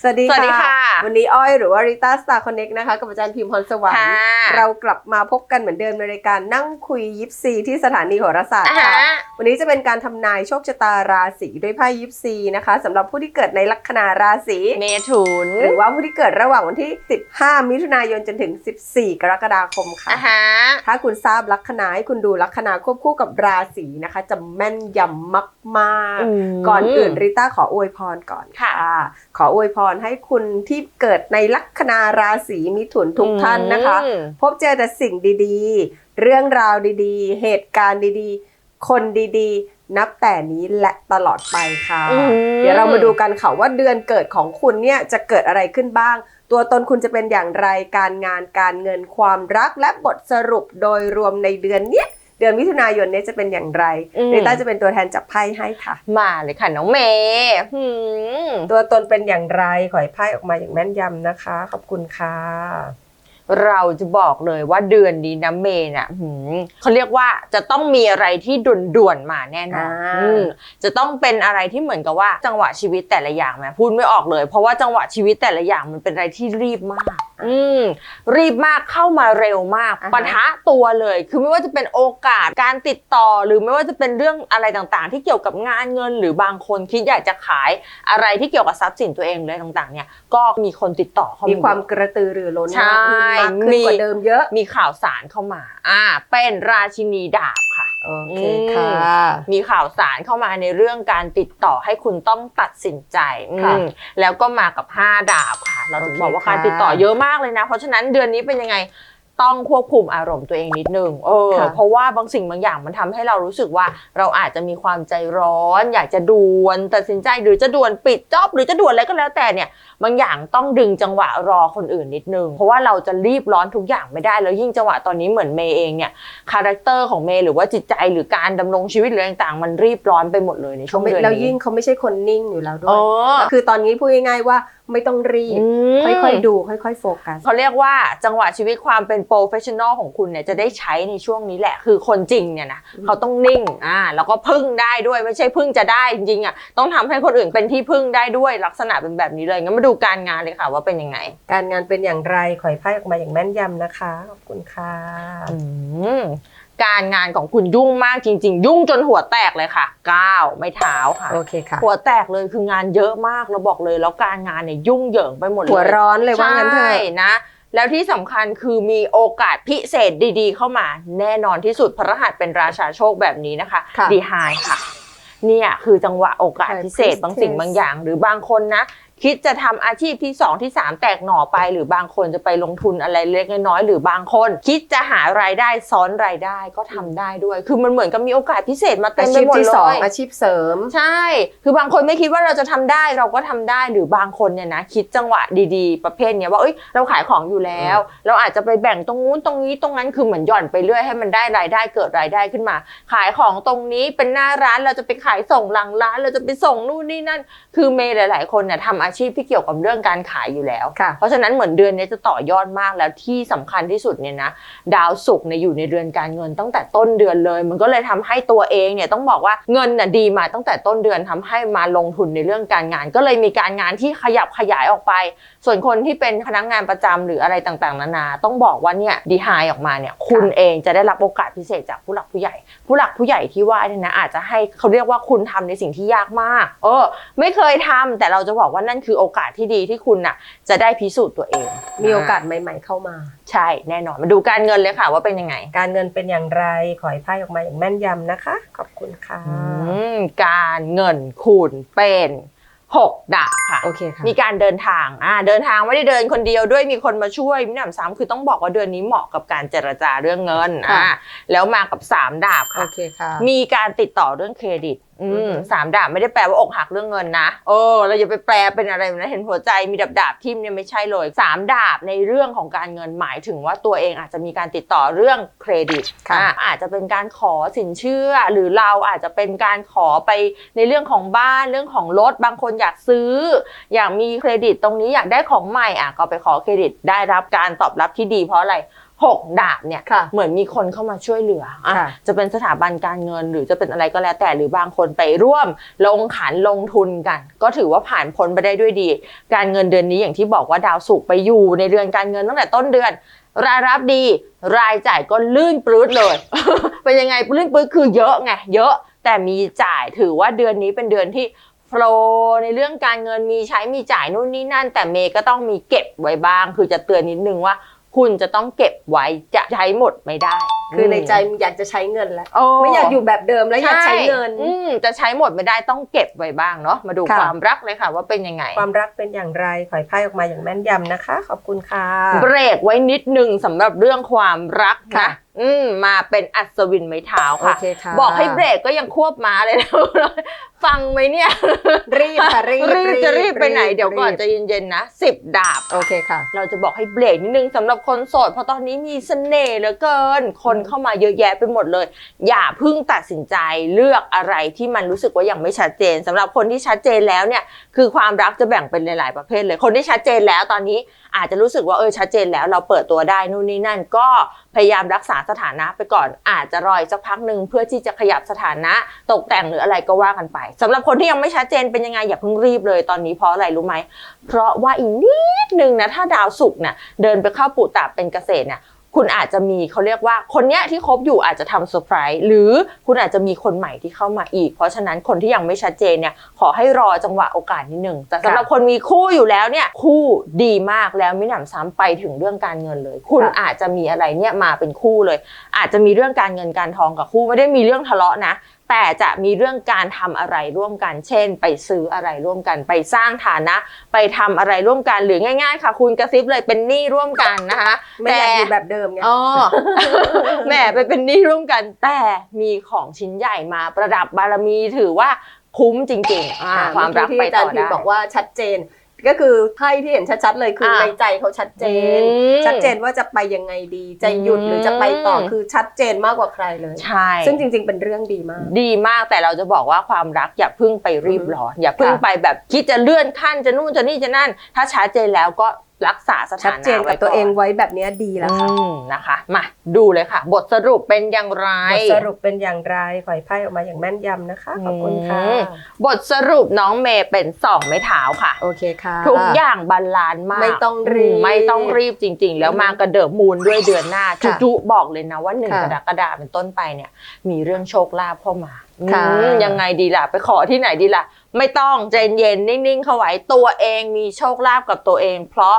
สวัสดีค่ะ วันนี้อ้อยหรือว่าริต้าสตาร์คอนเน็กนะคะกับอาจารย์พิมพ์พรสวรรค์ค่ะเรากลับมาพบกันเหมือนเดิมในรายการนั่งคุยยิปซีที่สถานีโหราศาสตร์อ่าค่ะฮะวันนี้จะเป็นการทำนายโชคชะตาราศีด้วยไพ่ยิปซีนะคะสำหรับผู้ที่เกิดในลัคนาราศีเมถุนหรือว่าผู้ที่เกิดระหว่างวันที่ 15 มิถุนายนจนถึง 14 กรกฎาคมค่ะอ่าฮะถ้าคุณทราบลัคนาให้คุณดูลัคนาควบคู่กับราศีนะคะ จะแม่นยำมากๆ ก่อนอื่นริต้าขออวยพรก่อนค่ะ ขออวยพรให้คุณที่เกิดในลัคนาราศีมิถุนทุกท่านนะคะอืมพบเจอแต่สิ่งดีๆ เรื่องราวดีๆ เหตุการณ์ดีๆ คนดีๆ นับแต่นี้และตลอดไปค่ะอืมเดี๋ยวเรามาดูกันค่ะว่าเดือนเกิดของคุณเนี่ยจะเกิดอะไรขึ้นบ้าง ตัวตนคุณจะเป็นอย่างไรการงานการเงินความรักและบทสรุปโดยรวมในเดือนเนี้ย เดือนมิถุนายนเนี้ยจะเป็นอย่างไรอืมริต้าจะเป็นตัวแทนจับไพ่ให้ค่ะ มาเลยค่ะน้องเมย์หืมตัวตนเป็นอย่างไรขอให้ไพ่ออกมาอย่างแม่นยำนะคะ ขอบคุณค่ะเราจะบอกเลยว่าเดือนนี้นะเมย์น่ะหืมเขาเรียกว่าจะต้องมีอะไรที่ด่วนๆมาแน่นอนอ่าอืมจะต้องเป็นอะไรที่เหมือนกับว่าจังหวะชีวิตแต่ละอย่างแม่พูดไม่ออกเลย เพราะว่าจังหวะชีวิตแต่ละอย่างมันเป็นอะไรที่รีบมาก อืมรีบมากเข้ามาเร็วมากอ่าฮะ ปะทะตัวเลย คือไม่ว่าจะเป็นโอกาสการติดต่อ หรือไม่ว่าจะเป็นเรื่องอะไรต่างๆ ที่เกี่ยวกับงานเงิน หรือบางคนคิดอยากจะขายอะไรที่เกี่ยวกับทรัพย์สินตัวเองเลยต่าง ๆ เนี่ย ก็มีคนติดต่อเข้ามีมีความกระตือรือร้นใช่มากขึ้นมากขึ้นมี กว่าเดิมเยอะ มีข่าวสารเข้ามา อ่า เป็นราชินีดาบค่ะ โอเคค่ะ มีข่าวสารเข้ามาในเรื่องการติดต่อให้คุณต้องตัดสินใจอืมค่ะแล้วก็มากับ 5 ดาบค่ะ เราถึงโอเคบอกว่าค่ะการติดต่อเยอะมากเลยนะ เพราะฉะนั้นเดือนนี้เป็นยังไงต้องควบคุมอารมณ์ตัวเองนิดนึง เออค่ะเพราะว่าบางสิ่งบางอย่างมันทำให้เรารู้สึกว่าเราอาจจะมีความใจร้อน อยากจะด่วนตัดสินใจหรือจะด่วนปิดจอบหรือจะด่วนอะไรก็แล้วแต่เนี่ย บางอย่างต้องดึงจังหวะรอคนอื่นนิดนึง เพราะว่าเราจะรีบร้อนทุกอย่างไม่ได้ แล้วยิ่งจังหวะตอนนี้เหมือนเมย์เองเนี่ยคาแรคเตอร์ของเมย์หรือว่าจิตใจหรือการดำรงชีวิตหรืออะไรต่างๆ มันรีบร้อนไปหมดเลยในช่เขาวงไม่เดือนแล้วนี้ยิ่งเขาไม่ใช่คนนิ่งอยู่แล้วด้เอวยอคือตอนนี้พูดง่ายๆว่าไม่ต้องรีบมค่อยๆ ดูค่อยๆ โฟกัสเขาเรียกว่าจังหวะชีวิตความเป็นโปรเฟชชั่นอลของคุณเนี่ยจะได้ใช้ในช่วงนี้แหละ คือคนจริงเนี่ยนะอืมเขาต้องนิ่งอ่าแล้วก็พึ่งได้ด้วยไม่ใช่พึ่งจะได้จริงๆอะต้องทำให้คนอื่นเป็นที่พึ่งได้ด้วยลักษณะเป็นแบบนี้เลยงั้นมาดูการงานเลยค่ะ ว่าเป็นยังไง การงานเป็นอย่างไรขอให้ไพ่ออกมาอย่างแม่นยำนะคะ ขอบคุณค่ะอืมการงานของคุณยุ่งมากจริง ๆ ยุ่งจนหัวแตกเลยค่ะก้าวไม่เท้าค่ะ โอเคค่ะ หัวแตกเลยคืองานเยอะมากเราบอกเลย แล้วการงานเนี่ยยุ่งเหยิงไปหมดเลยหัวร้อนเลยว่างั้นเถใช่อะนะ แล้วที่สำคัญคือมีโอกาสพิเศษดี ๆ เข้ามา แน่นอนที่สุดพระรหัสเป็นราชาโชคแบบนี้นะคะค่ะดีไฮค่ะเนี่ยคือจังหวะโอกาสใช่พิเศษพิเศษบางสิ่งบางอย่าง หรือบางคนนะ คิดจะทำอาชีพที่สองที่สามแตกหน่อไป หรือบางคนจะไปลงทุนอะไรเล็กน้อยๆหรือบางคน คิดจะหารายได้ซ้อนรายได้ก็ทำได้ด้วย คือมันเหมือนกับมีโอกาสพิเศษมาเต็อามไปชีพหมดที่เลสองยอาชีพเสริม ใช่ คือบางคนไม่คิดว่าเราจะทำได้เราก็ทำได้หรือบางคนเนี่ยนะคิดจังหวะดีๆ ประเภทเนี้ยว่าเอ้ยเราขายของอยู่แล้ว เราอาจจะไปแบ่งตรงนู้นตรงนี้ตรงนั้นคือเหมือนหย่อนไปเรื่อยให้มันได้รายได้เกิดรายได้ขึ้นมา ขายของตรงนี้เป็นหน้าร้านเราจะไปขายส่งหลังร้าน เราจะไปส่งนู่นนี่นั่น คือเมย์หลาย ๆ คนเนี่ยทำอาชีพที่เกี่ยวกับเรื่องการขายอยู่แล้วค่ะเพราะฉะนั้นเหมือนเดือนนี้จะต่อยอดมากแล้วที่สำคัญที่สุดเนี่ยนะดาวศุกร์เนี่ยอยู่ในเดือนการเงินตั้งแต่ต้นเดือนเลย มันก็เลยทำให้ตัวเองเนี่ยต้องบอกว่าเงินน่ะดีมาตั้งแต่ต้นเดือนทำให้มาลงทุนในเรื่องการงาน ก็เลยมีการงานที่ขยับขยายออกไปส่วนคนที่เป็นพนักงานประจำหรืออะไรต่างๆ นานา ต้องบอกว่าเนี่ยดีไฮออกมาเนี่ยคุณเองจะได้รับโอกาสพิเศษจากผู้หลักผู้ใหญ่ ผู้หลักผู้ใหญ่ที่ว่าเนี่ยนะอาจจะให้เขาเรียกว่าคุณทำในสิ่งที่ยากมาก เออ ไม่เคยทำแต่เราจะบอกว่านั่นคือโอกาสที่ดีที่คุณน่ะจะได้พิสูจน์ตัวเอง มีโอกาสใหม่ ๆ เข้ามา ใช่แน่นอนมาดูการเงินเลยค่ะว่าเป็นยังไง การเงินเป็นอย่างไรขอให้ไพ่ออกมาอย่างแม่นยำนะคะ ขอบคุณค่ะอืมการเงินคุณเป็น หกดาบค่ะ โอเคค่ะมีการเดินทางอ่าเดินทางไม่ได้เดินคนเดียวด้วยมีคนมาช่วยมิหนำซ้ำคือต้องบอกว่าเดือนนี้เหมาะกับการเจรจาเรื่องเงินค่ะอ่าแล้วมากับสามดาบโอค่ะเคค่ะ มีการติดต่อเรื่องเครดิต อือือมฮึสามดาบไม่ได้แปลว่าอกหักเรื่องเงินนะเออเราอย่าไปแปลเป็นอะไรนะเห็นหัวใจมีดาบดาบทิ่มเนี่ยไม่ใช่เลยสามดาบในเรื่องของการเงินหมายถึงว่าตัวเองอาจจะมีการติดต่อเรื่องเครดิตค่ะอะอาจจะเป็นการขอสินเชื่อ หรือเราอาจจะเป็นการขอไปในเรื่องของบ้านเรื่องของรถบางคนอยากซื้อ อยากมีเครดิตตรงนี้อยากได้ของใหม่อะก็ไปขอเครดิตได้รับการตอบรับที่ดีเพราะอะไร หกดาบเนี่ยค่ะเหมือนมีคนเข้ามาช่วยเหลืออะค่ะ จะเป็นสถาบันการเงินหรือจะเป็นอะไรก็แล้วแต่หรือบางคนไปร่วมลงขันลงทุนกัน ก็ถือว่าผ่านพ้นไปได้ด้วยดี การเงินเดือนนี้อย่างที่บอกว่าดาวสุกร์ไปอยู่ในเดือนการเงินตั้งแต่ต้นเดือน รายรับดี รายจ่ายก็ลื่นปลื้ดเลย เป็นยังไงลื่นปลื้ดคือเยอะไงเยอะแต่มีจ่ายถือว่าเดือนนี้เป็นเดือนที่โฟลในเรื่องการเงินมีใช้มีจ่ายนู่นนี่นั่น แต่เมย์ก็ต้องมีเก็บไว้บ้าง คือจะเตือนนิดนึงว่า คุณจะต้องเก็บไว้จะใช้หมดไม่ได้ คือในใจอยากจะใช้เงินแล้วโอ้ไม่อยากอยู่แบบเดิมแล้วอยากใช้เงินอืมจะใช้หมดไม่ได้ต้องเก็บไว้บ้างเนาะมาดูค่ะความรักเลยค่ะว่าเป็นยังไง ความรักเป็นอย่างไรขอให้ไพ่ออกมาอย่างแม่นยำนะคะ ขอบคุณค่ะ เบรกไว้นิดนึงสำหรับเรื่องความรักค่ะนะอืมมาเป็นอัศวินไม้เท้าโอค่ะเคค่ะ บอกให้เบรกก็ยังควบม้าเลยนะฟังไหมเนี่ย รีบค่ะรีบรีบจะรีบไปไหนรีบเดี๋ยวก่อนรีบใจะเย็นๆนะสิบดาบโอเคค่ะ เราจะบอกให้เบรกนิดนึงสำหรับคนโสดเพราะตอนนี้มีเสน่ห์เหลือเกิน คนเข้ามาเยอะแยะไปหมดเลย อย่าเพิ่งตัดสินใจเลือกอะไรที่มันรู้สึกว่ายังไม่ชัดเจนสำหรับคนที่ชัดเจนแล้วเนี่ยคือความรักจะแบ่งเป็นหลาย ๆ ประเภทเลย คนที่ชัดเจนแล้วตอนนี้อาจจะรู้สึกว่าเออชัดเจนแล้วเราเปิดตัวได้นู่นนี่นั่นก็พยายามรักษาสถานะไปก่อน อาจจะรออีกสักพักหนึ่งเพื่อที่จะขยับสถานะตกแต่งหรืออะไรก็ว่ากันไปสำหรับคนที่ยังไม่ชัดเจนเป็นยังไงอย่าเพิ่งรีบเลยตอนนี้เพราะอะไรรู้ไหมเพราะว่าอีกนิดนึงนะถ้าดาวศุกร์เนี่ยเดินไปเข้าปุตตะเป็นเกษตรเนี่ย คุณอาจจะมีเขาเรียกว่าคนเนี้ยที่คบอยู่อาจจะทำเซอร์ไพรส์หรือคุณอาจจะมีคนใหม่ที่เข้ามาอีก เพราะฉะนั้นคนที่ยังไม่ชัดเจนเนี่ยขอให้รอจังหวะโอกาสนิดนึงแต่สำหรับคนมีคู่อยู่แล้วเนี่ยคู่ดีมากแล้วไม่หนำซ้ำไปถึงเรื่องการเงินเลย คุณค่ะอาจจะมีอะไรเนี่ยมาเป็นคู่เลย อาจจะมีเรื่องการเงินการทองกับคู่ไม่ได้มีเรื่องทะเลาะนะ แต่จะมีเรื่องการทำอะไรร่วมกัน เช่น ไปซื้ออะไรร่วมกัน ไปสร้างฐานะ ไปทำอะไรร่วมกันหรือง่าย ๆ ค่ะ คุณกระซิบเลยเป็นหนี้ร่วมกันนะคะไม่อยากอยู่แบบเดิมไงอ๋อแหมไปเป็นหนี้ร่วมกัน แต่มีของชิ้นใหญ่มาประดับบารมีถือว่าคุ้มจริงๆอ่าอ่ความรักเมื่อไปที่อาจาต่รอย์พิมได้พ์บอกว่าชัดเจน ก็คือไพ่ที่เห็นชัดๆเลยคืออะในใจเขาชัดเจนอืมชัดเจนว่าจะไปยังไงดีจะหยุดหรือจะไปต่ออืมคือชัดเจนมากกว่าใครเลยใช่ซึ่งจริง ๆ เป็นเรื่องดีมาก ดีมากแต่เราจะบอกว่าความรักอย่าเพึ่งไปรีบร้อนอย่าเพึ่งค่ะไปแบบคิดจะเลื่อนขั้นจะนู่นจะนี่จะนั่น ถ้าชัดเจนแล้วก็ รักษาสชัดถานะเจนกับตัวเองไว้แบบเนี้ยดีแล้วค่ะอืมนะคะมาดูเลยค่ะ บทสรุปเป็นอย่างไร บทสรุปเป็นอย่างไรขอให้ไพ่ออกมาอย่างแม่นยำนะคะขอบคุณค่ะอืมบทสรุปน้องเมย์เป็นสองไม้เท้าค่ะ โอเคค่ะ ทุกอย่างบาลานซ์มากไม่ต้องรีบไม่ต้องรีบจริง ๆ แล้วอืมมากระเดิบมูลด้วยเดือนหน้าค่ะจุๆบอกเลยนะว่าหนึ่งค่ะกรกฎาคมเป็นต้นไปเนี่ย มีเรื่องโชคลาภเข้ามาค่ะอืมยังไงดีล่ะไปขอที่ไหนดีล่ะ ไม่ต้องใจเย็นนิ่งๆเข้าไว้ตัวเองมีโชคลาภกับตัวเอง เพราะ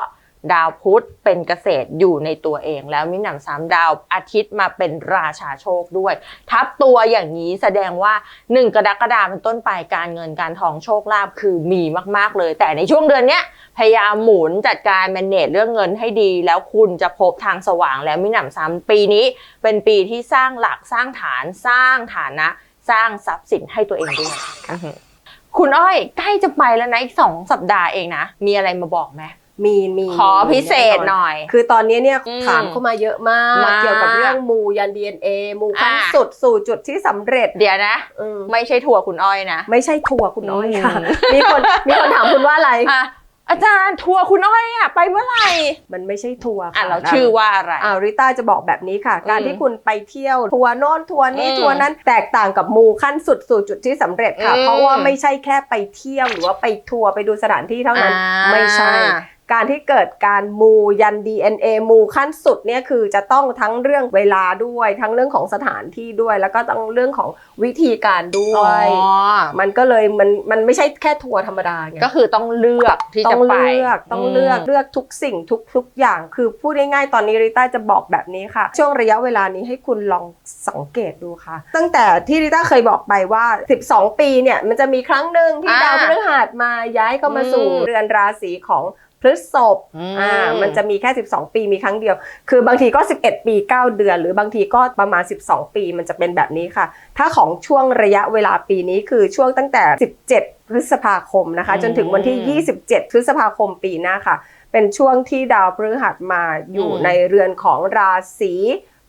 ดาวพุธเป็นเกษตรอยู่ในตัวเอง แล้วมิหนำซ้ำดาวอาทิตย์มาเป็นราชาโชคด้วย ทับตัวอย่างนี้แสดงว่า 1 กรกฎาคมเป็นต้นไปการเงินการทองโชคลาภคือมีมากๆเลย แต่ในช่วงเดือนเนี้ยพยายามหมุนจัดการแมเนจเรื่องเงินให้ดี แล้วคุณจะพบทางสว่างแล้วมิหนำซ้ำปีนี้ เป็นปีที่สร้างหลักสร้างฐานสร้างฐานะ สร้างทรัพย์สินให้ตัวเองด้วย คุณอ้อยใกล้จะไปแล้วนะอีกสองสัปดาห์เองนะ มีอะไรมาบอกไหมมีมีขอพิเศษหน่อย คือตอนนี้เนี่ยอืมถามเข้ามาเยอะมากมาก เกี่ยวกับเรื่องมูยัน DNA มูขั้นอะสุดสู่จุดที่สำเร็จเดี๋ยวนะอืมไม่ใช่ทัวร์คุณอ้อยนะ ไม่ใช่ทัวร์คุณน้อยค่ะอืมมีคนมีคนถามคุณว่าอะไร อะอาจารย์ทัวร์คุณอ้อยอะไปเมื่อไหร่มันไม่ใช่ทัวร์อะค่ะเราชื่อว่าอะไร อ่าริต้าจะบอกแบบนี้ค่ะ การอืมที่คุณไปเที่ยวทัวร์โน่นทัวร์นี่อืมทัวร์นั้นแตกต่างกับมูขั้นสุดสู่จุดที่สำเร็จค่ะ อืม เพราะว่าไม่ใช่แค่ไปเที่ยวหรือว่าไปทัวร์ไปดูสถานที่เท่านั้น อ่า ไม่ใช่ การที่เกิดการมูยัน DNA มูขั้นสุดเนี่ยคือจะต้องทั้งเรื่องเวลาด้วย ทั้งเรื่องของสถานที่ด้วย แล้วก็ต้องเรื่องของวิธีการด้วอ๋อยมันก็เลยมันมันไม่ใช่แค่ทัวร์ธรรมดาไงก็คือต้องเลือกที่ต้จะองไปเลือกต้องเลือกเลือกทุกสิ่งทุกทุกอย่าง คือพูดง่ายๆตอนนี้ริต้าจะบอกแบบนี้ค่ะ ช่วงระยะเวลานี้ให้คุณลองสังเกตดูค่ะ ตั้งแต่ที่ริต้าเคยบอกไปว่า 12 ปีเนี่ยมันจะมีครั้งหนึ่งที่อ่าดาวพฤหัสมาย้ายเข้ามาสู่อืมเรือนราศีของ พฤษภอืมอ่ามันจะมีแค่ 12 ปีมีครั้งเดียว คือบางทีก็ 11 ปี 9 เดือน หรือบางทีก็ประมาณ 12 ปีมันจะเป็นแบบนี้ค่ะ ถ้าของช่วงระยะเวลาปีนี้คือช่วงตั้งแต่ 17 พฤษภาคมนะคะอืมจนถึงวันที่ 27 พฤษภาคมปีหน้าค่ะ เป็นช่วงที่ดาวพฤหัสมาอยู่ในเรือนของราศี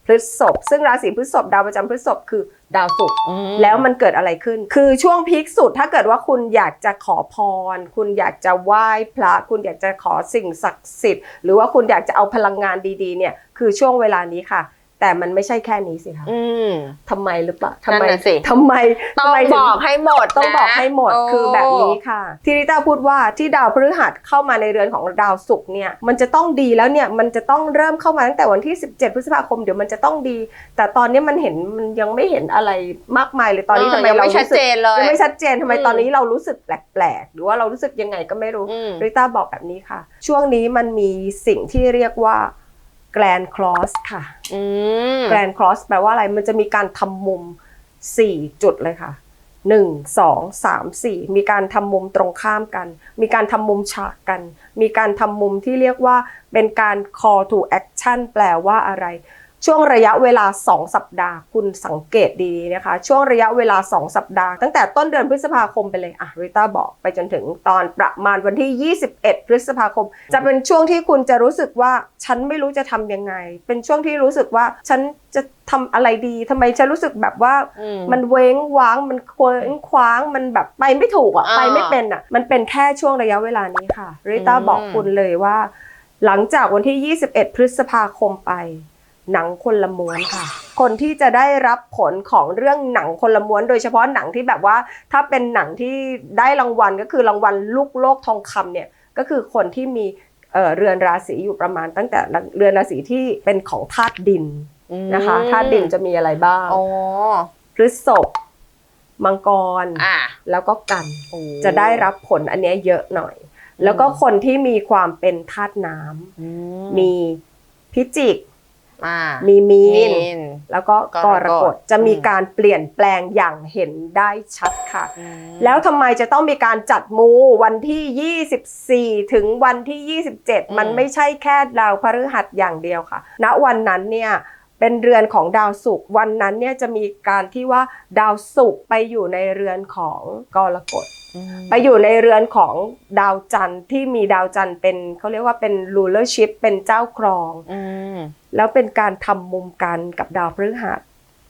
พพฤษภซึ่งราศีพฤษภดาวประจำพฤษภคือดาวศุกร์อืมแล้วมันเกิดอะไรขึ้น คือช่วงพีคสุดถ้าเกิดว่าคุณอยากจะขอพร คุณอยากจะไหว้พระ คุณอยากจะขอสิ่งศักดิ์สิทธิ์ หรือว่าคุณอยากจะเอาพลังงานดีๆเนี่ยคือช่วงเวลานี้ค่ะ แต่มันไม่ใช่แค่นี้สิคะอืมทำไมหรือเปล่าทำไมนั่นน่ะสิทำไมต้อทำงไมถึบอกให้หมดต้องบอกนะให้หมดโคือแบบนี้ค่ะ ที่ริต้าพูดว่าที่ดาวพฤหัสเข้ามาในเรือนของดาวศุกร์เนี่ยมันจะต้องดีแล้วเนี่ยมันจะต้องเริ่มเข้ามาตั้งแต่วันที่ 17 พฤษภาคมเดี๋ยวมันจะต้องดี แต่ตอนนี้มันเห็นมันยังไม่เห็นอะไรมากมายเลยตอนนี้เออทำไมยังเราไม่ชัดรู้สึกเจนเลยยังไม่ชัดเจนทำไมอืมตอนนี้เรารู้สึกแปลกๆหรือว่าเรารู้สึกยังไงก็ไม่รู้อืมริต้าบอกแบบนี้ค่ะ ช่วงนี้มันมีสิ่งที่เรียกว่า Grand Cross ค่ะอืม Grand Cross แปลว่าอะไรมันจะมีการทำมุม 4 จุดเลยค่ะ1 2 3 4มีการทำมุมตรงข้ามกัน มีการทำมุมฉากกัน มีการทำมุมที่เรียกว่าเป็นการ call to action แปลว่าอะไร ช่วงระยะเวลา 2 สัปดาห์ คุณสังเกตดีๆนะคะ ช่วงระยะเวลา 2 สัปดาห์ ตั้งแต่ต้นเดือนพฤษภาคมไปเลยอะริต้าบอกไปจนถึงตอนประมาณวันที่ 21 พฤษภาคม จะเป็นช่วงที่คุณจะรู้สึกว่าฉันไม่รู้จะทำยังไง เป็นช่วงที่รู้สึกว่าฉันจะทำอะไรดีทำไมฉันรู้สึกแบบว่าอืมมันเว้งว้างมันเคว้งคว้างมันแบบไปไม่ถูกอะอ่าไปไม่เป็นอะมันเป็นแค่ช่วงระยะเวลานี้ค่ะริต้าอืมบอกคุณเลยว่า หลังจากวันที่ 21 พฤษภาคมไป หนังคนละม้วนค่ะ คนที่จะได้รับผลของเรื่องหนังคนละม้วน โดยเฉพาะหนังที่แบบว่า ถ้าเป็นหนังที่ได้รางวัลก็คือรางวัลลูกโลกทองคำเนี่ยก็คือคนที่มีเอ่อเรือนราศีอยู่ประมาณตั้งแต่เรือนราศีที่เป็นของธาตุดินนะคะธาตุดินจะมีอะไรบ้างอ๋อพฤษภมังกรอะแล้วก็กันโอ้จะได้รับผลอันเนี้ยเยอะหน่อย แล้วก็คนที่มีความเป็นธาตุน้ำอืมีพิจิก อ่ามีมีมีน น แล้วก็กกรรกกฎฎจะมีอืม การเปลี่ยนแปลงอย่างเห็นได้ชัดค่ะ อืมแล้วทำไมจะต้องมีการจัดมูวันที่ 24 ถึงวันที่ 27 มันไม่ใช่แค่ดาวพฤหัสอย่างเดียวค่ะ ณวันนั้นเนี่ยเป็นเรือนของดาวศุกร์วันนั้นเนี่ยจะมีการที่ว่าดาวศุกร์ไปอยู่ในเรือนของกรกฎอืม ไปอยู่ในเรือนของดาวจันทร์ที่มีดาวจันทร์เป็นเขาเรียกว่าเป็น rulership เป็นเจ้าครองอืมแล้วเป็นการทำมุมกันกับดาวพฤหัส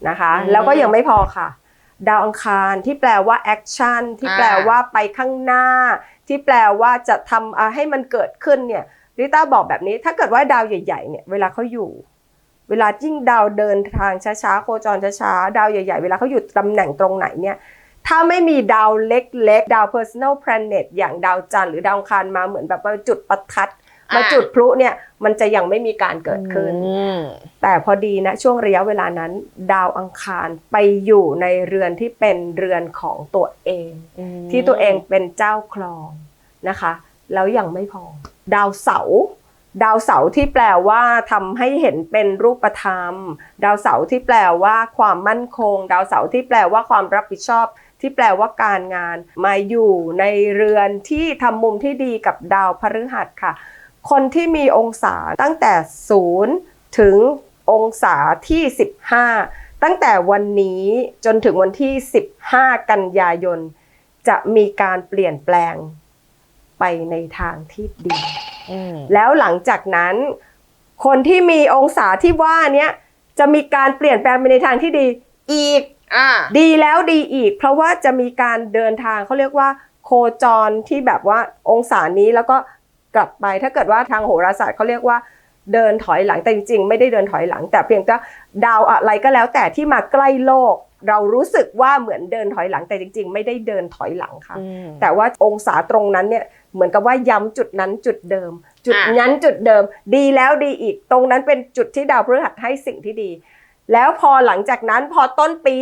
นะคะอืมแล้วก็ยังไม่พอค่ะ ดาวอังคารที่แปลว่าแอคชั่นที่อ่าแปลว่าไปข้างหน้า ที่แปลว่าจะทำอะให้มันเกิดขึ้นเนี่ยริต้าบอกแบบนี้ถ้าเกิดว่าดาวใหญ่ ๆ เนี่ยเวลาเขาอยู่ เวลายิ่งดาวเดินทางช้าๆโคจรช้าๆดาวใหญ่ ๆ เวลาเขาอยู่ตำแหน่งตรงไหนเนี่ย ถ้าไม่มีดาวเล็กๆ ดาว personal planet อย่างดาวจันทร์หรือดาวอังคารมาเหมือนแบบมาจุดประทัดมาอ่าจุดพลุเนี่ยมันจะยังไม่มีการเกิดขึ้นอืมแต่พอดีนะช่วงระยะเวลานั้น ดาวอังคารไปอยู่ในเรือนที่เป็นเรือนของตัวเองอืมที่ตัวเองเป็นเจ้าครองนะคะ แล้วยังไม่พอ ดาวเสาร์ดาวเสาร์ที่แปลว่าทำให้เห็นเป็นรูปธรรม ดาวเสาร์ที่แปลว่าความมั่นคง ดาวเสาร์ที่แปลว่าความรับผิดชอบ ที่แปลว่าการงาน มาอยู่ในเรือนที่ทำมุมที่ดีกับดาวพฤหัสค่ะ คนที่มีองศาตั้งแต่0ถึงองศาที่ 15 ตั้งแต่วันนี้จนถึงวันที่ 15 กันยายน จะมีการเปลี่ยนแปลงไปในทางที่ดีอืมแล้วหลังจากนั้น คนที่มีองศาที่ว่าเนี้ยจะมีการเปลี่ยนแปลงไปในทางที่ดีอีกอ่า ดีแล้วดีอีก เพราะว่าจะมีการเดินทางเขาเรียกว่า โคจรที่แบบว่าองศานี้แล้วก็กลับไปถ้าเกิดว่าทางโหราศาสตร์เขาเรียกว่าเดินถอยหลังแต่จริงๆ ไม่ได้เดินถอยหลัง แต่เพียงแต่ดาวอะไรก็แล้วแต่ที่มาใกล้โลก เรารู้สึกว่าเหมือนเดินถอยหลังแต่จริง ๆ ไม่ได้เดินถอยหลังค่ะอืมแต่ว่าองศาตรงนั้นเนี่ยเหมือนกับว่าย้ำจุดนั้นจุดเดิม จุดอะนั้นจุดเดิม ดีแล้วดีอีก ตรงนั้นเป็นจุดที่ดาวพฤหัสให้สิ่งที่ดี แล้วพอหลังจากนั้นพอต้นปี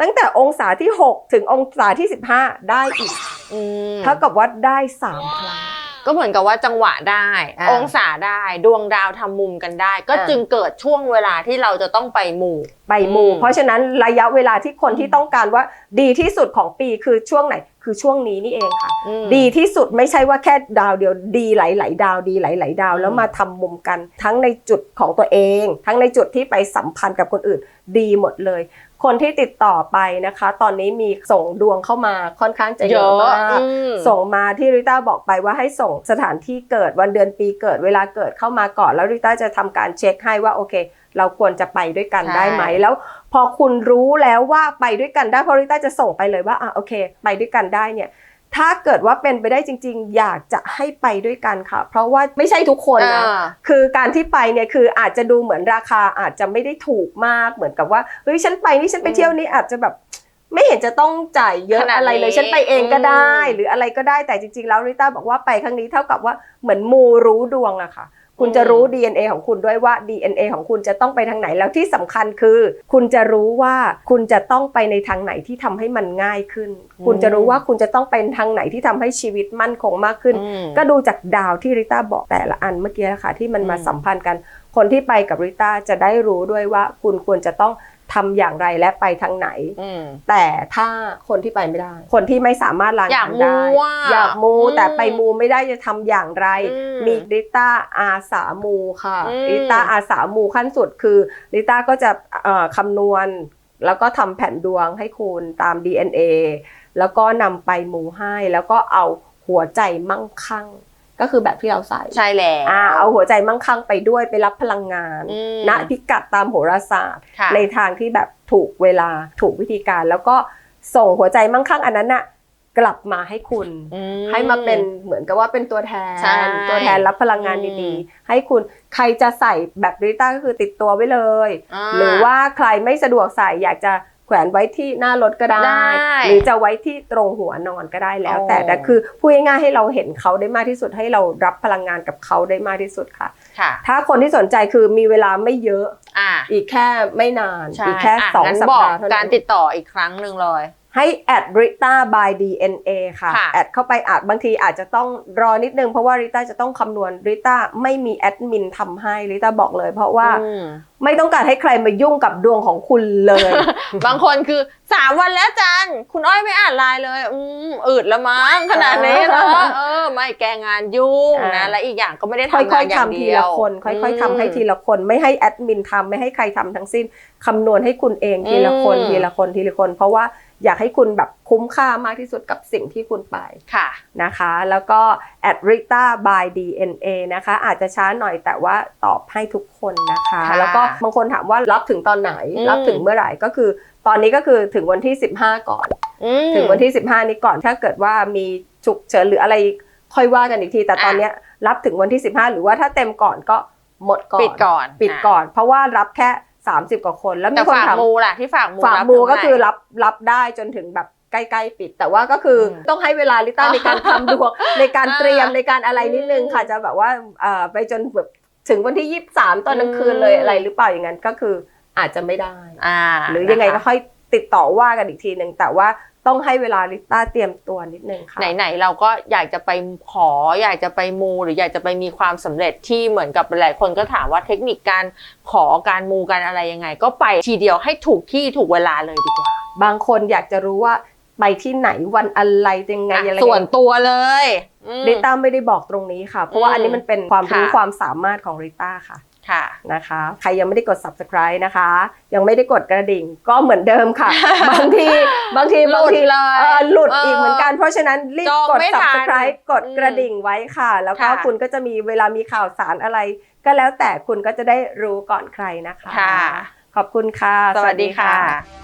ตั้งแต่องศาที่ 6 ถึงองศาที่ 15 ได้อีก อืมเท่ากับว่าได้สามครั้ง ก็เหมือนกับว่าจังหวะได้ อ่า องศาได้ดวงดาวทำมุมกันได้ ก็อ่าจึงเกิดช่วงเวลาที่เราจะต้องไปหมู่ ไปมู อืม เพราะฉะนั้นระยะเวลาที่คนที่ต้องการว่าดีที่สุดของปีคือช่วงไหน คือช่วงนี้นี่เองค่ะ อืม ดีที่สุดไม่ใช่ว่าแค่ดาวเดียวดีหลาย ๆ ดาวดีหลาย ๆ ดาวอืมแล้วมาทำมุมกันทั้งในจุดของตัวเอง ทั้งในจุดที่ไปสัมพันธ์กับคนอื่น ดีหมดเลย คนที่ติดต่อไปนะคะ ตอนนี้มีส่งดวงเข้ามาค่อนข้างจะเยอะมากอืมส่งมาที่ริต้าบอกไปว่าให้ส่งสถานที่เกิดวันเดือนปีเกิดเวลาเกิดเข้ามาก่อน แล้วริต้าจะทำการเช็คให้ว่าโอเค เราควรจะไปด้วยกันใช่ได้ไหมแล้วพอคุณรู้แล้วว่าไปด้วยกันได้เพราะริต้าจะส่งไปเลยว่าอะโอเค ไปด้วยกันได้เนี่ย ถ้าเกิดว่าเป็นไปได้จริง ๆ อยากจะให้ไปด้วยกันค่ะ เพราะว่าไม่ใช่ทุกคนนะอ่าคือการที่ไปเนี่ยคืออาจจะดูเหมือนราคาอาจจะไม่ได้ถูกมากเหมือนกับว่าเฮ้ยฉันไปนี่ฉันไปเที่ยวนี่อาจจะแบบไม่เห็นจะต้องจ่ายเยอะขนาดอะไรเลยนี้ฉันไปเองก็ได้อืมหรืออะไรก็ได้แต่จริง ๆ แล้วริต้าบอกว่าไปครั้งนี้เท่ากับว่าเหมือนมูรู้ดวงอะค่ะ คุณจะรู้ DNA ของคุณด้วยว่า DNA ของคุณจะต้องไปทางไหนแล้วที่สำคัญคือ คุณจะรู้ว่าคุณจะต้องไปในทางไหนที่ทำให้มันง่ายขึ้น คุณจะรู้ว่าคุณจะต้องเป็นทางไหนที่ทำให้ชีวิตมั่นคงมากขึ้นอืมก็ดูจากดาวที่ริต้าบอกแต่ละอันเมื่อกี้นะคะที่มันมาอืมสัมพันธ์กัน คนที่ไปกับริต้าจะได้รู้ด้วยว่าคุณควรจะต้อง ทำอย่างไรและไปทางไหนอืมแต่ถ้าคนที่ไปไม่ได้ คนที่ไม่สามารถลางอยากนได้มูอะอยากมูอืมแต่ไปมูไม่ได้จะทำอย่างไรอืมมีริต้าอาสามูค่ะอืมริต้าอาสามูขั้นสุดคือริต้าก็จะเอ่อคำนวณ แล้วก็ทำแผ่นดวงให้คุณตาม DNA แล้วก็นำไปมูให้แล้วก็เอาหัวใจมั่งคั่ง ก็คือแบบที่เราใส่ใช่แล้วอ่าเอาหัวใจมั่งคั่งไปด้วยไปรับพลังงานอืมณพิกัดตามโหราศาสตร์ค่ะในทางที่แบบถูกเวลาถูกวิธีการ แล้วก็ส่งหัวใจมั่งคั่งอันนั้นน่ะกลับมาให้คุณอืให้มาเป็นเหมือนกับว่าเป็นตัวแทนใช่ตัวแทนรับพลังงานอืมดีๆ ให้คุณใครจะใส่แบบริต้าก็คือติดตัวไว้เลยาหรือว่าใครไม่สะดวกใส่อยากจะ แขวนไว้ที่หน้ารถก็ได้ได้ หรือจะไว้ที่ตรงหัวนอนก็ได้แล้ว แต่โอ้แต่คือพูดง่ายๆให้เราเห็นเขาได้มากที่สุดให้เรารับพลังงานกับเขาได้มากที่สุดค่ะค่ะถ้าคนที่สนใจคือมีเวลาไม่เยอะอ่าอีกแค่ไม่นานใช่อีกแค่ะสองงั้นสัปบอกดาห์เท่าการนั้นติดต่ออีกครั้งหนึ่งเลย ให้แอดริต้า by DNA ค่ะ ค่ะ แอดเข้าไปอาจบางทีอาจจะต้องรอนิดนึง เพราะว่าริต้าจะต้องคำนวณริต้าไม่มีแอดมินทำให้ริต้าบอกเลย เพราะว่าอืมไม่ต้องการให้ใครมายุ่งกับดวงของคุณเลย บางคนคือสามวันแล้วจันคุณอ้อยไม่อ่านไลน์เลย อืมอืดละมั้งขนาดนี้เนอะเออ ไม่แกงานยุ่งนะอ่าและอีกอย่างก็ไม่ได้ค่ทำงาอนยอๆย่างทำทีเดียละว คน ค่อยๆทำให้ทีละคน ไม่ให้แอดมินทำไม่ให้ใครทำทั้งสิ้นคำนวณให้คุณเองทีละคนอืม ทีละคนทีละคน เพราะว่า อยากให้คุณแบบคุ้มค่ามากที่สุดกับสิ่งที่คุณไปค่ะนะคะ แล้วก็ at rita by dna นะคะ อาจจะช้าหน่อยแต่ว่าตอบให้ทุกคนนะคะค่ะแล้วก็บางคนถามว่ารับถึงตอนไหนอืมรับถึงเมื่อไหร่ก็คือ ตอนนี้ก็คือถึงวันที่ 15 ก่อนอืมถึงวันที่ 15 นี้ก่อนถ้าเกิดว่ามีฉุกเฉินหรืออะไรค่อยว่ากันอีกที แต่ตอนเนี้ยรับถึงวันที่ 15 หรือว่าถ้าเต็มก่อนก็หมดก่อนปิดก่อนปิดก่อน เพราะว่ารับแค่ 30 กว่าคน แล้วมีแต่คนฝากถามมูล่ะที่ฝากมูฝากรับมูถึงก็คือไหนรับรับได้จนถึงแบบใกล้ๆปิด แต่ว่าก็คืออมต้องให้เวลาลิต้าในการทำดวงในการเตรียมอ่าในการอะไรนิดนึงค่ะอืมจะแบบว่าเอ่อไปจนแบบถึงวันที่ 23 ตอนกลางคืนเลยอืมอะไรหรือเปล่าอย่างนั้นก็คืออาจจะไม่ได้อ่าหรือยังไงก็นะคะค่อยติดต่อว่ากันอีกทีหนึ่งแต่ว่า ต้องให้เวลาลิต้าเตรียมตัวนิดนึงค่ะ ไหนๆเราก็อยากจะไปขอ อยากจะไปมู หรืออยากจะไปมีความสำเร็จที่เหมือนกับหลายคนก็ถามว่าเทคนิคการขอการมูการอะไรยังไง ก็ไปทีเดียวให้ถูกที่ถูกเวลาเลยดีกว่า บางคนอยากจะรู้ว่าไปที่ไหนวันอะไรยังไงอะไรส่วนตัวเลยอืมริต้าไม่ได้บอกตรงนี้ค่ะ เพราะว่าอืมอันนี้มันเป็นความรู้ค่ะความสามารถของริต้าค่ะค่ะ นะคะใครยังไม่ได้กด subscribe นะคะ ยังไม่ได้กดกระดิ่งก็เหมือนเดิมค่ะ บางทีบางทีหลุบางดทีเลยเออหลุดเอออีอีกเหมือนกัน เพราะฉะนั้นรีบจองกดไม่ทัน subscribe กดอืมกระดิ่งไว้ค่ะ แล้วก็ค่ะคุณก็จะมีเวลามีข่าวสารอะไร ก็แล้วแต่คุณก็จะได้รู้ก่อนใครนะคะค่ะขอบคุณค่ะ สวัสดีค่ะ